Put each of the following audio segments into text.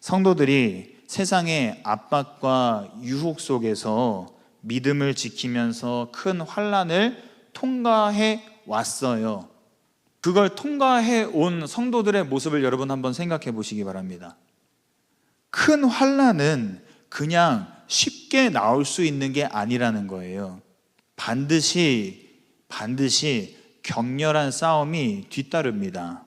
성도들이 세상의 압박과 유혹 속에서 믿음을 지키면서 큰 환란을 통과해 왔어요. 그걸 통과해 온 성도들의 모습을 여러분 한번 생각해 보시기 바랍니다. 큰 환란은 그냥 쉽게 나올 수 있는 게 아니라는 거예요. 반드시 반드시 격렬한 싸움이 뒤따릅니다.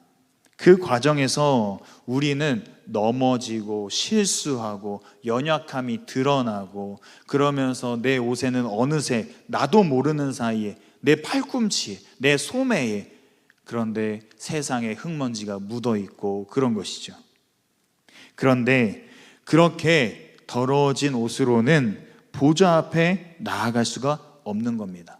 그 과정에서 우리는 넘어지고 실수하고 연약함이 드러나고 그러면서 내 옷에는 어느새 나도 모르는 사이에 내 팔꿈치, 내 소매에 그런데 세상에 흙먼지가 묻어 있고 그런 것이죠. 그런데 그렇게 더러워진 옷으로는 보좌 앞에 나아갈 수가 없는 겁니다.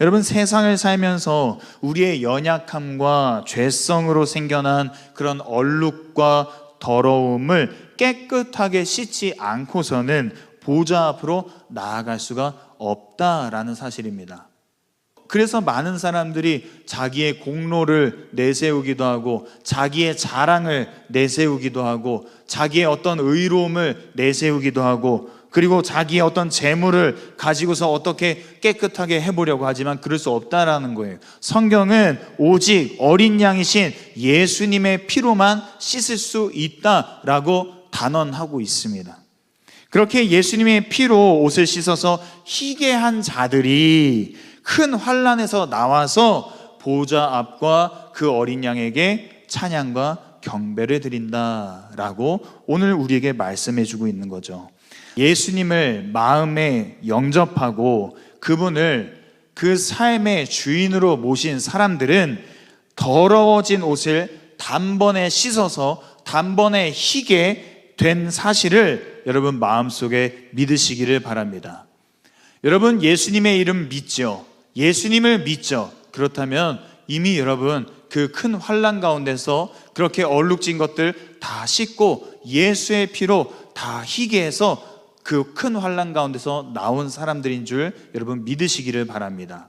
여러분 세상을 살면서 우리의 연약함과 죄성으로 생겨난 그런 얼룩과 더러움을 깨끗하게 씻지 않고서는 보좌 앞으로 나아갈 수가 없다라는 사실입니다. 그래서 많은 사람들이 자기의 공로를 내세우기도 하고 자기의 자랑을 내세우기도 하고 자기의 어떤 의로움을 내세우기도 하고 그리고 자기의 어떤 재물을 가지고서 어떻게 깨끗하게 해보려고 하지만 그럴 수 없다라는 거예요. 성경은 오직 어린 양이신 예수님의 피로만 씻을 수 있다라고 단언하고 있습니다. 그렇게 예수님의 피로 옷을 씻어서 희게 한 자들이 큰 환란에서 나와서 보좌 앞과 그 어린 양에게 찬양과 경배를 드린다라고 오늘 우리에게 말씀해 주고 있는 거죠. 예수님을 마음에 영접하고 그분을 그 삶의 주인으로 모신 사람들은 더러워진 옷을 단번에 씻어서 단번에 희게 된 사실을 여러분 마음속에 믿으시기를 바랍니다. 여러분 예수님의 이름 믿죠? 예수님을 믿죠? 그렇다면 이미 여러분 그 큰 환란 가운데서 그렇게 얼룩진 것들 다 씻고 예수의 피로 다 희게 해서 그 큰 환란 가운데서 나온 사람들인 줄 여러분 믿으시기를 바랍니다.